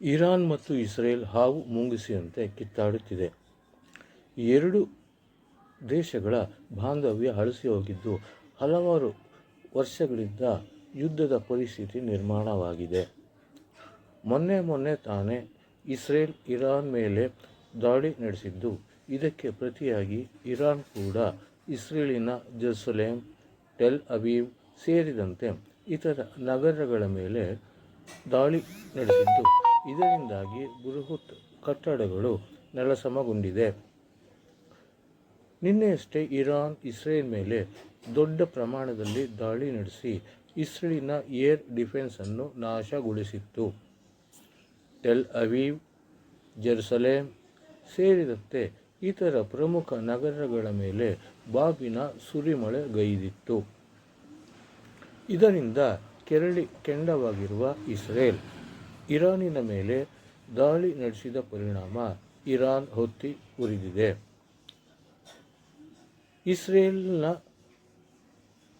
Iran ಮತ್ತು Israel ಹಾವು ಮುಂಗಿಸಿಯಂತೆ ಕಿತ್ತಾಡುತ್ತಿದೆ. ಎರಡು ದೇಶಗಳ ಬಾಂಧವ್ಯ ಹಳಸಿ ಹೋಗಿದ್ದು, ಹಲವಾರು ವರ್ಷಗಳಿಂದ ಯುದ್ಧದ ಪರಿಸ್ಥಿತಿ ನಿರ್ಮಾಣವಾಗಿದೆ. ಮೊನ್ನೆ ಮೊನ್ನೆ ತಾನೇ ಇಸ್ರೇಲ್ ಇರಾನ್ ಮೇಲೆ ದಾಳಿ ನಡೆಸಿದ್ದು, ಇದಕ್ಕೆ ಪ್ರತಿಯಾಗಿ ಇರಾನ್ ಕೂಡ ಇಸ್ರೇಲಿನ ಜೆರುಸಲೇಮ್ ಟೆಲ್ ಅಬೀವ್ ಸೇರಿದಂತೆ ಇತರ ನಗರಗಳ ಮೇಲೆ ದಾಳಿ ನಡೆಸಿದ್ದು. ಇದರಿಂದಾಗಿ ಬೃಹತ್ ಕಟ್ಟಡಗಳು ನೆಲಸಮಗೊಂಡಿದೆ. ನಿನ್ನೆಯಷ್ಟೇ ಇರಾನ್, ಇಸ್ರೇಲ್ ಮೇಲೆ ದೊಡ್ಡ ಪ್ರಮಾಣದಲ್ಲಿ ದಾಳಿ ನಡೆಸಿ ಇಸ್ರೇಲಿನ ಏರ್ ಡಿಫೆನ್ಸನ್ನು ನಾಶಗೊಳಿಸಿತ್ತು. ಟೆಲ್ ಅವೀವ್ ಜೆರುಸಲೇಮ್ ಸೇರಿದಂತೆ ಇತರ ಪ್ರಮುಖ ನಗರಗಳ ಮೇಲೆ ಬಾಬಿನ ಸುರಿಮಳೆ ಗೈದಿತ್ತು. ಇದರಿಂದ ಕೆರಳಿ ಕೆಂಡವಾಗಿರುವ ಇಸ್ರೇಲ್ ಇರಾನಿನ ಮೇಲೆ ದಾಳಿ ನಡೆಸಿದ ಪರಿಣಾಮ ಇರಾನ್ ಹೊತ್ತಿ ಉರಿದಿದೆ. ಇಸ್ರೇಲ್ನ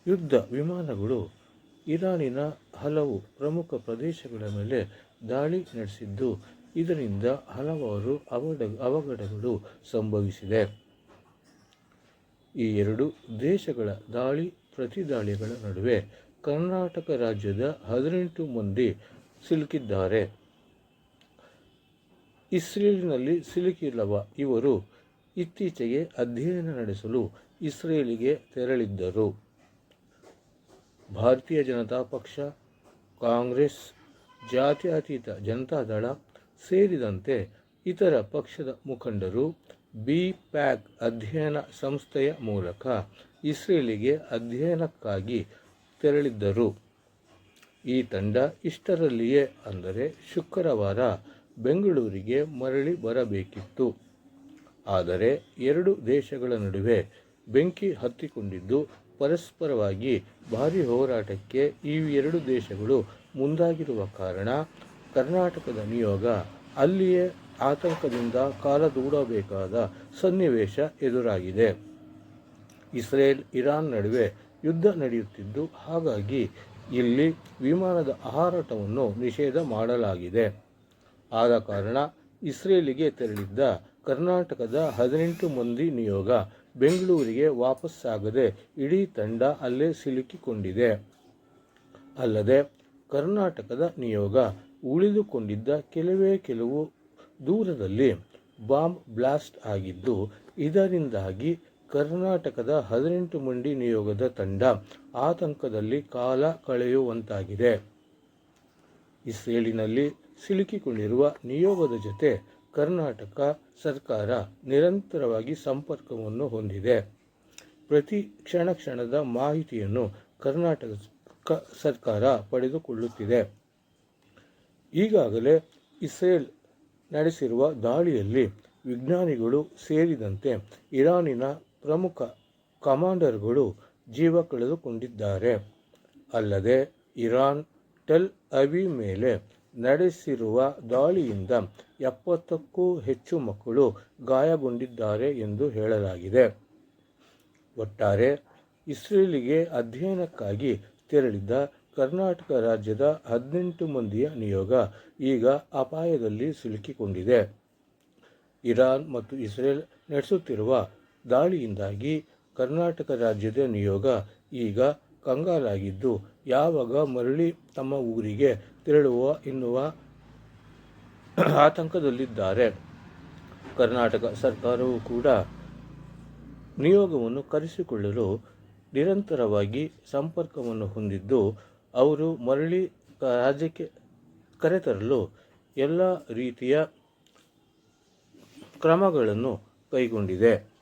ಯುದ್ಧ ವಿಮಾನಗಳು ಇರಾನಿನ ಹಲವು ಪ್ರಮುಖ ಪ್ರದೇಶಗಳ ಮೇಲೆ ದಾಳಿ ನಡೆಸಿದ್ದು, ಇದರಿಂದ ಹಲವಾರು ಅವಘಡ, ಅವಘಡಗಳು ಸಂಭವಿಸಿದೆ. ಈ ಎರಡು ದೇಶಗಳ ದಾಳಿ, ಪ್ರತಿದಾಳಿಗಳ ನಡುವೆ ಕರ್ನಾಟಕ ರಾಜ್ಯದ ಹದಿನೆಂಟು ಮಂದಿ ಸಿಲುಕಿದ್ದಾರೆ. ಇಸ್ರೇಲಿನಲ್ಲಿ ಸಿಲುಕಿಲ್ಲವ ಇವರು ಇತ್ತೀಚೆಗೆ ಅಧ್ಯಯನ ನಡೆಸಲು ಇಸ್ರೇಲಿಗೆ ತೆರಳಿದ್ದರು. ಭಾರತೀಯ ಜನತಾ ಪಕ್ಷ, ಕಾಂಗ್ರೆಸ್, ಜಾತ್ಯತೀತ ಜನತಾದಳ ಸೇರಿದಂತೆ ಇತರ ಪಕ್ಷದ ಮುಖಂಡರು ಬಿ ಪ್ಯಾಕ್ ಅಧ್ಯಯನ ಸಂಸ್ಥೆಯ ಮೂಲಕ ಇಸ್ರೇಲಿಗೆ ಅಧ್ಯಯನಕ್ಕಾಗಿ ತೆರಳಿದ್ದರು. ಈ ತಂಡ ಇಷ್ಟರಲ್ಲಿಯೇ ಅಂದರೆ ಶುಕ್ರವಾರ ಬೆಂಗಳೂರಿಗೆ ಮರಳಿ ಬರಬೇಕಿತ್ತು. ಆದರೆ ಎರಡು ದೇಶಗಳ ನಡುವೆ ಬೆಂಕಿ ಹತ್ತಿಕೊಂಡಿದ್ದು ಪರಸ್ಪರವಾಗಿ ಭಾರಿ ಹೋರಾಟಕ್ಕೆ ಈ ಎರಡು ದೇಶಗಳು ಮುಂದಾಗಿರುವ ಕಾರಣ ಕರ್ನಾಟಕದ ನಿಯೋಗ ಅಲ್ಲಿಯೇ ಆತಂಕದಿಂದ ಕಾಲ ದೂಡಬೇಕಾದ ಸನ್ನಿವೇಶ ಎದುರಾಗಿದೆ. ಇಸ್ರೇಲ್ ಇರಾನ್ ನಡುವೆ ಯುದ್ಧ ನಡೆಯುತ್ತಿದ್ದು, ಹಾಗಾಗಿ ಇಲ್ಲಿ ವಿಮಾನದ ಹಾರಾಟವನ್ನು ನಿಷೇಧ ಮಾಡಲಾಗಿದೆ. ಆದ ಕಾರಣ ಇಸ್ರೇಲಿಗೆ ತೆರಳಿದ್ದ ಕರ್ನಾಟಕದ ಹದಿನೆಂಟು ಮಂದಿ ನಿಯೋಗ ಬೆಂಗಳೂರಿಗೆ ವಾಪಸ್ಸಾಗದೆ ಇಡೀ ತಂಡ ಅಲ್ಲೇ ಸಿಲುಕಿಕೊಂಡಿದೆ. ಅಲ್ಲದೆ ಕರ್ನಾಟಕದ ನಿಯೋಗ ಉಳಿದುಕೊಂಡಿದ್ದ ಕೆಲವೇ ಕೆಲವು ದೂರದಲ್ಲಿ ಬಾಂಬ್ ಬ್ಲಾಸ್ಟ್ ಆಗಿದ್ದು ಇದರಿಂದಾಗಿ ಕರ್ನಾಟಕದ ಹದಿನೆಂಟು ಮಂಡಿ ನಿಯೋಗದ ತಂಡ ಆತಂಕದಲ್ಲಿ ಕಾಲ ಕಳೆಯುವಂತಾಗಿದೆ. ಇಸ್ರೇಲಿನಲ್ಲಿ ಸಿಲುಕಿಕೊಂಡಿರುವ ನಿಯೋಗದ ಜೊತೆ ಕರ್ನಾಟಕ ಸರ್ಕಾರ ನಿರಂತರವಾಗಿ ಸಂಪರ್ಕವನ್ನು ಹೊಂದಿದೆ. ಪ್ರತಿ ಕ್ಷಣ ಕ್ಷಣದ ಮಾಹಿತಿಯನ್ನು ಕರ್ನಾಟಕ ಸರ್ಕಾರ ಪಡೆದುಕೊಳ್ಳುತ್ತಿದೆ. ಈಗಾಗಲೇ ಇಸ್ರೇಲ್ ನಡೆಸಿರುವ ದಾಳಿಯಲ್ಲಿ ವಿಜ್ಞಾನಿಗಳು ಸೇರಿದಂತೆ ಇರಾನಿನ ಪ್ರಮುಖ ಕಮಾಂಡರ್ಗಳು ಜೀವ ಕಳೆದುಕೊಂಡಿದ್ದಾರೆ. ಅಲ್ಲದೆ ಇರಾನ್, ಟೆಲ್ ಅವಿ ಮೇಲೆ ನಡೆಸಿರುವ ದಾಳಿಯಿಂದ ಎಪ್ಪತ್ತಕ್ಕೂ ಹೆಚ್ಚು ಮಕ್ಕಳು ಗಾಯಗೊಂಡಿದ್ದಾರೆ ಎಂದು ಹೇಳಲಾಗಿದೆ. ಒಟ್ಟಾರೆ ಇಸ್ರೇಲಿಗೆ ಅಧ್ಯಯನಕ್ಕಾಗಿ ತೆರಳಿದ್ದ ಕರ್ನಾಟಕ ರಾಜ್ಯದ ಹದಿನೆಂಟು ಮಂದಿಯ ನಿಯೋಗ ಈಗ ಅಪಾಯದಲ್ಲಿ ಸಿಲುಕಿಕೊಂಡಿದೆ. ಇರಾನ್ ಮತ್ತು ಇಸ್ರೇಲ್ ನಡೆಸುತ್ತಿರುವ ದಾಳಿಯಿಂದಾಗಿ ಕರ್ನಾಟಕ ರಾಜ್ಯದ ನಿಯೋಗ ಈಗ ಕಂಗಾಲಾಗಿದ್ದು, ಯಾವಾಗ ಮರಳಿ ತಮ್ಮ ಊರಿಗೆ ತೆರಳುವ ಎನ್ನುವ ಆತಂಕದಲ್ಲಿದ್ದಾರೆ. ಕರ್ನಾಟಕ ಸರ್ಕಾರವು ಕೂಡ ನಿಯೋಗವನ್ನು ಕರೆಸಿಕೊಳ್ಳಲು ನಿರಂತರವಾಗಿ ಸಂಪರ್ಕವನ್ನು ಹೊಂದಿದ್ದು, ಅವರು ಮರಳಿ ರಾಜ್ಯಕ್ಕೆ ಕರೆತರಲು ಎಲ್ಲ ರೀತಿಯ ಕ್ರಮಗಳನ್ನು ಕೈಗೊಂಡಿದೆ.